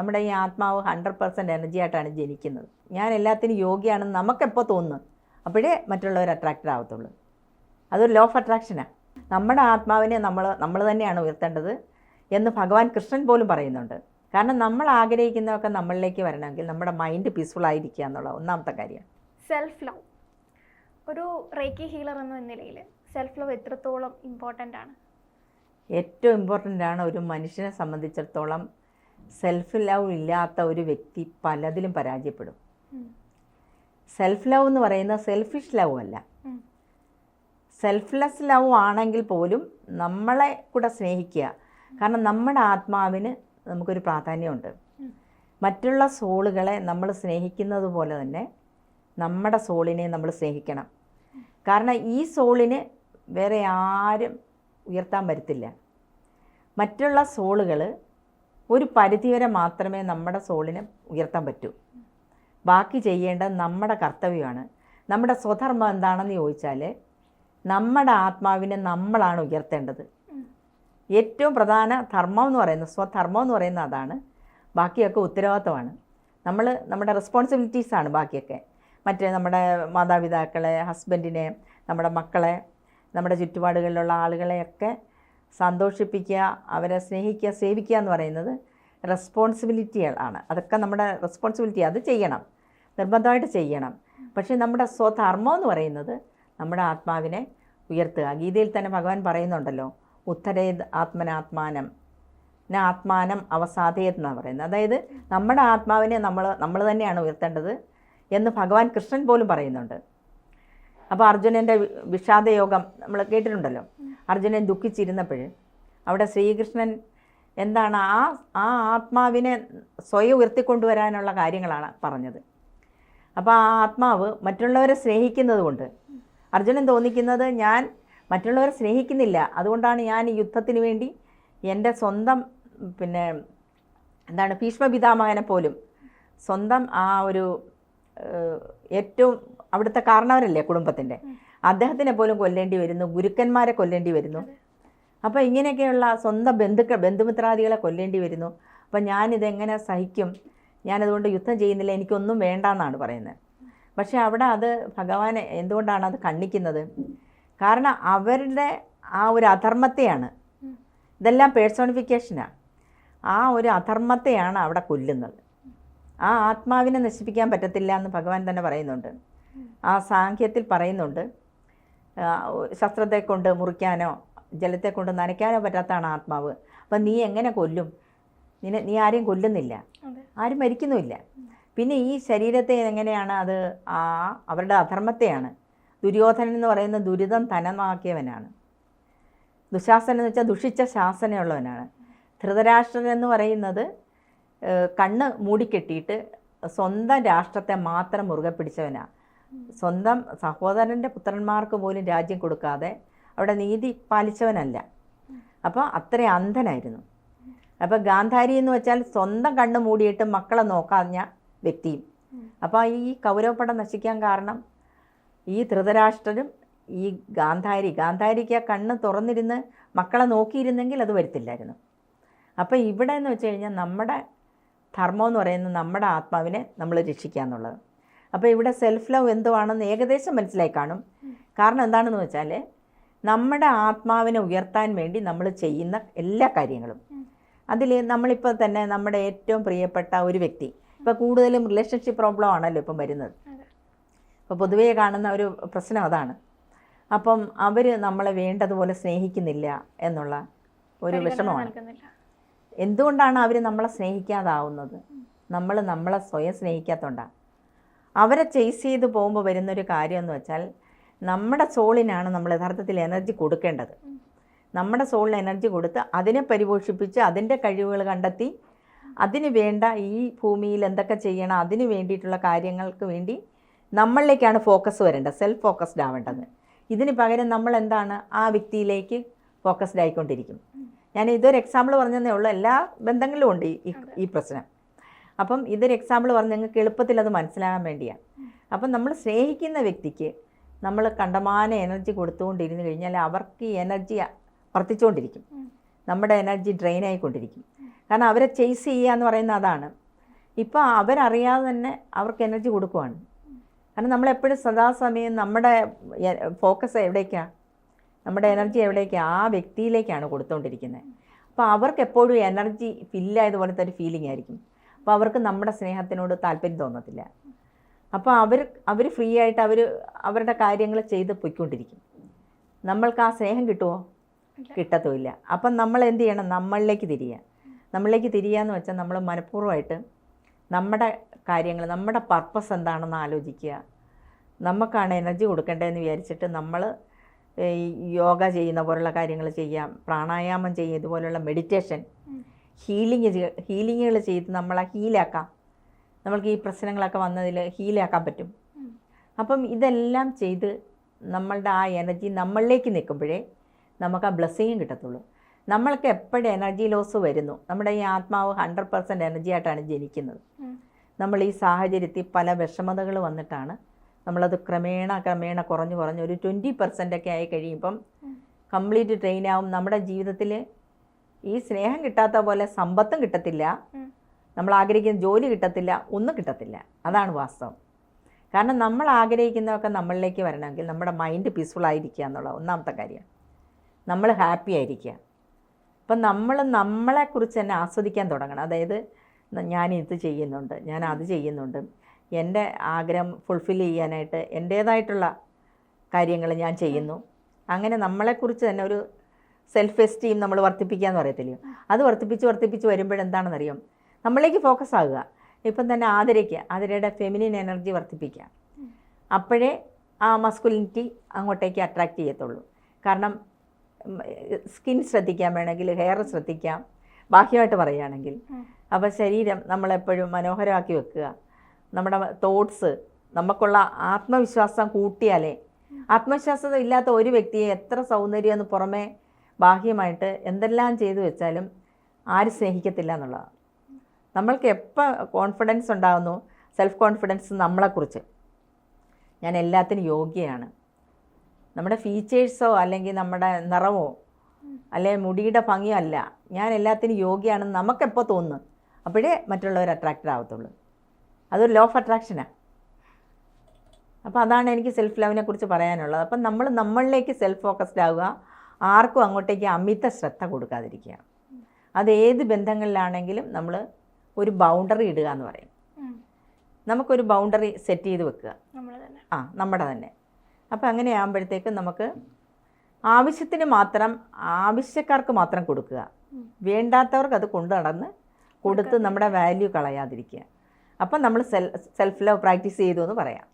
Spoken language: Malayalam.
നമ്മുടെ ഈ ആത്മാവ് ഹൺഡ്രഡ് പെർസെന്റ് എനർജി ആയിട്ടാണ് ജനിക്കുന്നത്. ഞാൻ എല്ലാത്തിനും യോഗ്യമാണെന്ന് നമുക്കെപ്പോൾ തോന്നുന്നു. അപ്പോഴേ മറ്റുള്ളവർ അട്രാക്റ്റഡ് ആവത്തുള്ളൂ. അതൊരു ലോ ഓഫ് അട്രാക്ഷനാണ് നമ്മുടെ ആത്മാവിനെ നമ്മൾ നമ്മൾ തന്നെയാണ് ഉയർത്തേണ്ടത് എന്ന് ഭഗവാൻ കൃഷ്ണൻ പോലും പറയുന്നുണ്ട്. കാരണം നമ്മൾ ആഗ്രഹിക്കുന്നതൊക്കെ നമ്മളിലേക്ക് വരണമെങ്കിൽ നമ്മുടെ മൈൻഡ് പീസ്ഫുൾ ആയിരിക്കുക എന്നുള്ള ഒന്നാമത്തെ കാര്യം. സെൽഫ് ലവ് ഒരു റേക്കി ഹീലർ എന്ന നിലയിൽ സെൽഫ് ലവ് എത്രത്തോളം ഇമ്പോർട്ടന്റ് ആണ്? ഏറ്റവും ഇമ്പോർട്ടന്റ് ആണ് ഒരു മനുഷ്യനെ സംബന്ധിച്ചിടത്തോളം സെൽഫ് ലവ് ഇല്ലാത്ത ഒരു വ്യക്തി പലതിലും പരാജയപ്പെടും. സെൽഫ് ലവ് എന്ന് പറയുന്നത് സെൽഫിഷ് ലവ് അല്ല. സെൽഫ്ലെസ് ലവ് ആണെങ്കിൽ പോലും നമ്മളെ കൂടെ സ്നേഹിക്കുക. കാരണം നമ്മുടെ ആത്മാവിന് നമുക്കൊരു പ്രാധാന്യമുണ്ട്. മറ്റുള്ള സോളുകളെ നമ്മൾ സ്നേഹിക്കുന്നത് പോലെ തന്നെ നമ്മുടെ സോളിനെ നമ്മൾ സ്നേഹിക്കണം. കാരണം ഈ സോളിന് വേറെ ആരും ഉയർത്താൻ പറ്റത്തില്ല. മറ്റുള്ള സോളുകൾ ഒരു പരിധിവരെ മാത്രമേ നമ്മുടെ സോളിനെ ഉയർത്താൻ പറ്റൂ. ബാക്കി ചെയ്യേണ്ടത് നമ്മുടെ കർത്തവ്യമാണ്. നമ്മുടെ സ്വധർമ്മം എന്താണെന്ന് ചോദിച്ചാൽ നമ്മുടെ ആത്മാവിനെ നമ്മളാണ് ഉയർത്തേണ്ടത്. ഏറ്റവും പ്രധാന ധർമ്മം എന്ന് പറയുന്നത് സ്വധർമ്മം എന്ന് പറയുന്നത് അതാണ് ബാക്കിയൊക്കെ ഉത്തരവാദിത്തമാണ്. നമ്മൾ നമ്മുടെ റെസ്പോൺസിബിലിറ്റീസാണ് ബാക്കിയൊക്കെ. മറ്റേ നമ്മുടെ മാതാപിതാക്കളെ ഹസ്ബൻഡിനെ നമ്മുടെ മക്കളെ നമ്മുടെ ചുറ്റുപാടുകളിലുള്ള ആളുകളെയൊക്കെ സന്തോഷിപ്പിക്കുക അവരെ സ്നേഹിക്കുക സേവിക്കുക എന്ന് പറയുന്നത് റെസ്പോൺസിബിലിറ്റികളാണ് അതൊക്കെ നമ്മുടെ റെസ്പോൺസിബിലിറ്റി അത് ചെയ്യണം. നിർബന്ധമായിട്ട് ചെയ്യണം. പക്ഷേ നമ്മുടെ സ്വധർമ്മം എന്ന് പറയുന്നത് നമ്മുടെ ആത്മാവിനെ ഉയർത്തുക. ഗീതയിൽ തന്നെ ഭഗവാൻ പറയുന്നുണ്ടല്ലോ ഉത്തരേ ആത്മനാത്മാനം ആത്മാനം അവസാദയത് എന്നാണ് പറയുന്നത്. അതായത് നമ്മുടെ ആത്മാവിനെ നമ്മൾ നമ്മൾ തന്നെയാണ് ഉയർത്തേണ്ടത് എന്ന് ഭഗവാൻ കൃഷ്ണൻ പോലും പറയുന്നുണ്ട്. അപ്പോൾ അർജുനന്റെ വിഷാദയോഗം നമ്മൾ കേട്ടിട്ടുണ്ടല്ലോ. അർജുനൻ ദുഃഖിച്ചിരുന്നപ്പോൾ അവിടെ ശ്രീകൃഷ്ണൻ എന്താണ് ആ ആ ആത്മാവിനെ സ്വയം ഉയർത്തിക്കൊണ്ടുവരാനുള്ള കാര്യങ്ങളാണ് പറഞ്ഞത്. അപ്പോൾ ആ ആത്മാവ് മറ്റുള്ളവരെ സ്നേഹിക്കുന്നത് കൊണ്ട് അർജുനൻ തോന്നിക്കുന്നത് ഞാൻ മറ്റുള്ളവരെ സ്നേഹിക്കുന്നില്ല. അതുകൊണ്ടാണ് ഞാൻ ഈ യുദ്ധത്തിന് വേണ്ടി എന്റെ സ്വന്തം പിന്നെ എന്താണ് ഭീഷ്മ പിതാമകനെ പോലും സ്വന്തം ആ ഒരു ഏറ്റവും അവിടുത്തെ കാരണവരല്ലേ കുടുംബത്തിന്റെ. അദ്ദേഹത്തിനെ പോലും കൊല്ലേണ്ടി വരുന്നു ഗുരുക്കന്മാരെ കൊല്ലേണ്ടി വരുന്നു. അപ്പോൾ ഇങ്ങനെയൊക്കെയുള്ള സ്വന്തം ബന്ധുക്കൾ ബന്ധുമിത്രാദികളെ കൊല്ലേണ്ടി വരുന്നു. അപ്പം ഞാനിതെങ്ങനെ സഹിക്കും? ഞാനതുകൊണ്ട് യുദ്ധം ചെയ്യുന്നില്ല എനിക്കൊന്നും വേണ്ട എന്നാണ് പറയുന്നത്. പക്ഷേ അവിടെ അത് ഭഗവാനെ എന്തുകൊണ്ടാണ് അത് കണ്ണിക്കുന്നത് കാരണം അവരുടെ ആ ഒരു അധർമ്മത്തെയാണ്. ഇതെല്ലാം പേഴ്സോണിഫിക്കേഷനാണ് ആ ഒരു അധർമ്മത്തെയാണ് അവിടെ കൊല്ലുന്നത്. ആ ആത്മാവിനെ നശിപ്പിക്കാൻ പറ്റത്തില്ല എന്ന് ഭഗവാൻ തന്നെ പറയുന്നുണ്ട്. ആ സാഖ്യത്തിൽ പറയുന്നുണ്ട്. ശസ്ത്രത്തെ കൊണ്ട് മുറിക്കാനോ ജലത്തെ കൊണ്ട് നനയ്ക്കാനോ പറ്റാത്തതാണ് ആത്മാവ്. അപ്പം നീ എങ്ങനെ കൊല്ലും? നിന്നെ നീ ആരെയും കൊല്ലുന്നില്ല. ആരും മരിക്കുന്നുമില്ല. പിന്നെ ഈ ശരീരത്തെ എങ്ങനെയാണ് അത് ആ അവരുടെ അധർമ്മത്തെയാണ്. ദുര്യോധനൻ എന്ന് പറയുന്ന ദുരിതം തനമാക്കിയവനാണ് ദുശാസനം എന്ന് വെച്ചാൽ ദുഷിച്ച ശാസനയുള്ളവനാണ്. ധൃതരാഷ്ട്രൻ എന്ന് പറയുന്നത് കണ്ണ് മൂടിക്കെട്ടിയിട്ട് സ്വന്തം രാഷ്ട്രത്തെ മാത്രം മുറുകെ പിടിച്ചവനാണ് സ്വന്തം സഹോദരന്റെ പുത്രന്മാർക്ക് പോലും രാജ്യം കൊടുക്കാതെ അവിടെ നീതി പാലിച്ചവനല്ല. അപ്പോൾ അത്ര അന്ധനായിരുന്നു. അപ്പോൾ ഗാന്ധാരി എന്ന് വെച്ചാൽ സ്വന്തം കണ്ണ് മൂടിയിട്ട് മക്കളെ നോക്കാഞ്ഞ വ്യക്തിയും. അപ്പോൾ ഈ കൗരവപ്പടം നശിക്കാൻ കാരണം ഈ ധൃതരാഷ്ട്രരും ഈ ഗാന്ധാരി ഗാന്ധാരിക്ക് ആ കണ്ണ് തുറന്നിരുന്ന് മക്കളെ നോക്കിയിരുന്നെങ്കിൽ അത് വരുത്തില്ലായിരുന്നു. അപ്പോൾ ഇവിടെ എന്ന് വെച്ച് കഴിഞ്ഞാൽ നമ്മുടെ ധർമ്മം എന്ന് പറയുന്നത് നമ്മുടെ ആത്മാവിനെ നമ്മൾ രക്ഷിക്കുക എന്നുള്ളത് അപ്പോൾ ഇവിടെ സെൽഫ് ലവ് എന്തോ ആണെന്ന് ഏകദേശം മനസ്സിലായി കാണും. കാരണം എന്താണെന്ന് വെച്ചാൽ നമ്മുടെ ആത്മാവിനെ ഉയർത്താൻ വേണ്ടി നമ്മൾ ചെയ്യുന്ന എല്ലാ കാര്യങ്ങളും. അതിൽ നമ്മളിപ്പോൾ തന്നെ നമ്മുടെ ഏറ്റവും പ്രിയപ്പെട്ട ഒരു വ്യക്തി. ഇപ്പോൾ കൂടുതലും റിലേഷൻഷിപ്പ് പ്രോബ്ലം ആണല്ലോ ഇപ്പം വരുന്നത്. ഇപ്പോൾ അപ്പോൾ പൊതുവേ കാണുന്ന ഒരു പ്രശ്നം അതാണ്. അപ്പം അവർ നമ്മളെ വേണ്ടതുപോലെ സ്നേഹിക്കുന്നില്ല എന്നുള്ള ഒരു വിഷമമാണ്. എന്തുകൊണ്ടാണ് അവർ നമ്മളെ സ്നേഹിക്കാതാവുന്നത്? നമ്മൾ നമ്മളെ സ്വയം സ്നേഹിക്കാത്തതുകൊണ്ടാണ് അവരെ ചേസ് ചെയ്ത് പോകുമ്പോൾ വരുന്നൊരു കാര്യം എന്ന് വെച്ചാൽ നമ്മുടെ സോളിനാണ് നമ്മൾ യഥാർത്ഥത്തിൽ എനർജി കൊടുക്കേണ്ടത്. നമ്മുടെ സോളിന് എനർജി കൊടുത്ത് അതിനെ പരിപോഷിപ്പിച്ച് അതിന്റെ കഴിവുകൾ കണ്ടെത്തി അതിന് വേണ്ട ഈ ഭൂമിയിൽ എന്തൊക്കെ ചെയ്യണം അതിന് വേണ്ടിയിട്ടുള്ള കാര്യങ്ങൾക്ക് വേണ്ടി നമ്മളിലേക്കാണ് ഫോക്കസ് വരേണ്ടത് സെൽഫ് ഫോക്കസ്ഡ് ആവേണ്ടത്. ഇതിന് പകരം നമ്മൾ എന്താണ് ആ വ്യക്തിയിലേക്ക് ഫോക്കസ്ഡ് ആയിക്കൊണ്ടിരിക്കും. ഞാൻ ഇതൊരു എക്സാമ്പിൾ പറഞ്ഞതേ ഉള്ളൂ. എല്ലാ ബന്ധങ്ങളിലും ഉണ്ട് ഈ- ഈ ഈ പ്രശ്നം. അപ്പം ഇതൊരു എക്സാമ്പിൾ പറഞ്ഞ് നിങ്ങൾക്ക് എളുപ്പത്തിൽ അത് മനസ്സിലാകാൻ വേണ്ടിയാണ് അപ്പം നമ്മൾ സ്നേഹിക്കുന്ന വ്യക്തിക്ക് നമ്മൾ കണ്ടമാന എനർജി കൊടുത്തുകൊണ്ടിരുന്നു കഴിഞ്ഞാൽ അവർക്ക് ഈ എനർജി വർദ്ധിച്ചുകൊണ്ടിരിക്കും നമ്മുടെ എനർജി ഡ്രെയിൻ ആയിക്കൊണ്ടിരിക്കും. കാരണം അവരെ ചേസ് ചെയ്യുക എന്ന് പറയുന്ന അതാണ്. ഇപ്പോൾ അവരറിയാതെ തന്നെ അവർക്ക് എനർജി കൊടുക്കുവാണ്. കാരണം നമ്മളെപ്പോഴും സദാസമയം നമ്മുടെ ഫോക്കസ് എവിടേക്കാണ് നമ്മുടെ എനർജി എവിടേക്കാണ് ആ വ്യക്തിയിലേക്കാണ് കൊടുത്തുകൊണ്ടിരിക്കുന്നത് അപ്പോൾ അവർക്ക് എപ്പോഴും എനർജി ഫില്ലായതുപോലത്തെ ഒരു ഫീലിംഗ് ആയിരിക്കും. അപ്പോൾ അവർക്ക് നമ്മുടെ സ്നേഹത്തിനോട് താല്പര്യം തോന്നത്തില്ല. അപ്പോൾ അവർ അവർ ഫ്രീ ആയിട്ട് അവർ അവരുടെ കാര്യങ്ങൾ ചെയ്ത് പൊയ്ക്കൊണ്ടിരിക്കും. നമ്മൾക്ക് ആ സ്നേഹം കിട്ടുമോ കിട്ടത്തുമില്ല. അപ്പം നമ്മൾ എന്ത് ചെയ്യണം? നമ്മളിലേക്ക് തിരിയുക. നമ്മളിലേക്ക് തിരിയുക എന്ന് വെച്ചാൽ നമ്മൾ മനഃപൂർവമായിട്ട് നമ്മുടെ കാര്യങ്ങൾ നമ്മുടെ പർപ്പസ് എന്താണെന്ന് ആലോചിക്കുക. നമുക്കാണ് എനർജി കൊടുക്കേണ്ടതെന്ന് വിചാരിച്ചിട്ട് നമ്മൾ യോഗ ചെയ്യുന്ന പോലുള്ള കാര്യങ്ങൾ ചെയ്യാം. പ്രാണായാമം ചെയ്യുക ഇതുപോലുള്ള മെഡിറ്റേഷൻ ഹീലിംഗ് ഹീലിങ്ങുകൾ ചെയ്ത് നമ്മളെ ഹീലാക്കാം. നമ്മൾക്ക് ഈ പ്രശ്നങ്ങളൊക്കെ വന്നതിൽ ഹീലാക്കാൻ പറ്റും. അപ്പം ഇതെല്ലാം ചെയ്ത് നമ്മളുടെ ആ എനർജി നമ്മളിലേക്ക് നിൽക്കുമ്പോഴേ നമുക്ക് ആ ബ്ലെസ്സിങ്ങും കിട്ടത്തുള്ളൂ. നമ്മൾക്ക് എപ്പോഴും എനർജി ലോസ് വരുന്നു. നമ്മുടെ ഈ ആത്മാവ് ഹൺഡ്രഡ് പെർസെന്റ് എനർജി ആയിട്ടാണ് ജനിക്കുന്നത്. നമ്മൾ ഈ സാഹചര്യത്തിൽ പല വിഷമതകൾ വന്നിട്ടാണ് നമ്മളത് ക്രമേണ ക്രമേണ കുറഞ്ഞു കുറഞ്ഞ് ഒരു ട്വന്റി പെർസെന്റ് ആയി കഴിയുമ്പം കംപ്ലീറ്റ് ട്രെയിൻ ആവും നമ്മുടെ ജീവിതത്തിൽ. ഈ സ്നേഹം കിട്ടാത്ത പോലെ സമ്പത്തും കിട്ടത്തില്ല. നമ്മൾ ആഗ്രഹിക്കുന്ന ജോലി കിട്ടത്തില്ല ഒന്നും കിട്ടത്തില്ല. അതാണ് വാസ്തവം. കാരണം നമ്മൾ ആഗ്രഹിക്കുന്നതൊക്കെ നമ്മളിലേക്ക് വരണമെങ്കിൽ നമ്മുടെ മൈൻഡ് പീസ്ഫുൾ ആയിരിക്കുക എന്നുള്ള ഒന്നാമത്തെ കാര്യം. നമ്മൾ ഹാപ്പി ആയിരിക്കുക. അപ്പം നമ്മൾ നമ്മളെക്കുറിച്ച് തന്നെ ആസ്വദിക്കാൻ തുടങ്ങണം. അതായത് ഞാൻ ഇത് ചെയ്യുന്നുണ്ട് ഞാൻ അത് ചെയ്യുന്നുണ്ട്. എന്റെ ആഗ്രഹം ഫുൾഫിൽ ചെയ്യാനായിട്ട് എന്റേതായിട്ടുള്ള കാര്യങ്ങൾ ഞാൻ ചെയ്യുന്നു. അങ്ങനെ നമ്മളെക്കുറിച്ച് തന്നെ ഒരു സെൽഫ് എസ്റ്റീം നമ്മൾ വർദ്ധിപ്പിക്കുക എന്ന് പറയത്തില്ലയോ? അത് വർദ്ധിപ്പിച്ച് വർദ്ധിപ്പിച്ച് വരുമ്പോഴെന്താണെന്നറിയാം? നമ്മളിലേക്ക് ഫോക്കസ് ആകുക. ഇപ്പം തന്നെ ആദരിക്കുക ആതിരയുടെ ഫെമിനിൻ എനർജി വർദ്ധിപ്പിക്കുക. അപ്പോഴേ ആ മസ്കുലിനിറ്റി അങ്ങോട്ടേക്ക് അട്രാക്റ്റ് ചെയ്യത്തുള്ളൂ. കാരണം സ്കിൻ ശ്രദ്ധിക്കാൻ വേണമെങ്കിൽ ഹെയർ ശ്രദ്ധിക്കാം. ബാഹ്യമായിട്ട് പറയുകയാണെങ്കിൽ. അപ്പോൾ ശരീരം നമ്മളെപ്പോഴും മനോഹരമാക്കി വെക്കുക. നമ്മുടെ തോട്ട്സ് നമുക്കുള്ള ആത്മവിശ്വാസം കൂട്ടിയാലേ ആത്മവിശ്വാസം ഇല്ലാത്ത ഒരു വ്യക്തിയെ എത്ര സൗന്ദര്യം എന്ന് പുറമേ ബാഹ്യമായിട്ട് എന്തെല്ലാം ചെയ്തു വെച്ചാലും ആരും സ്നേഹിക്കത്തില്ല എന്നുള്ളതാണ്. നമ്മൾക്ക് എപ്പോൾ കോൺഫിഡൻസ് ഉണ്ടാകുന്നു സെൽഫ് കോൺഫിഡൻസ് നമ്മളെക്കുറിച്ച്. ഞാൻ എല്ലാത്തിനും യോഗ്യയാണ്. നമ്മുടെ ഫീച്ചേഴ്സോ അല്ലെങ്കിൽ നമ്മുടെ നിറമോ അല്ലെങ്കിൽ മുടിയുടെ ഭംഗിയോ അല്ല. ഞാൻ എല്ലാത്തിനും യോഗ്യയാണെന്ന് നമുക്കെപ്പോൾ തോന്നുന്നു. അപ്പോഴേ മറ്റുള്ളവർ അട്രാക്റ്റഡ് ആവത്തുള്ളൂ. അതൊരു ലോ ഓഫ് അട്രാക്ഷനാണ് അപ്പോൾ അതാണ് എനിക്ക് സെൽഫ് ലവിനെ കുറിച്ച് പറയാനുള്ളത്. അപ്പം നമ്മൾ നമ്മളിലേക്ക് സെൽഫ് ഫോക്കസ്ഡ് ആവുക. ആർക്കും അങ്ങോട്ടേക്ക് അമിത ശ്രദ്ധ കൊടുക്കാതിരിക്കുക അത് ഏത് ബന്ധങ്ങളിലാണെങ്കിലും നമ്മൾ ഒരു ബൗണ്ടറി ഇടുക എന്ന് പറയും. നമുക്കൊരു ബൗണ്ടറി സെറ്റ് ചെയ്ത് വെക്കുക. ആ നമ്മുടെ തന്നെ. അപ്പോൾ അങ്ങനെ ആകുമ്പോഴത്തേക്കും നമുക്ക് ആവശ്യത്തിന് മാത്രം ആവശ്യക്കാർക്ക് മാത്രം കൊടുക്കുക. വേണ്ടാത്തവർക്ക് അത് കൊണ്ടു നടന്ന് കൊടുത്ത് നമ്മുടെ വാല്യൂ കളയാതിരിക്കുക. അപ്പം നമ്മൾ സെൽ സെൽഫ് ലവ് പ്രാക്ടീസ് ചെയ്തു എന്ന് പറയാം.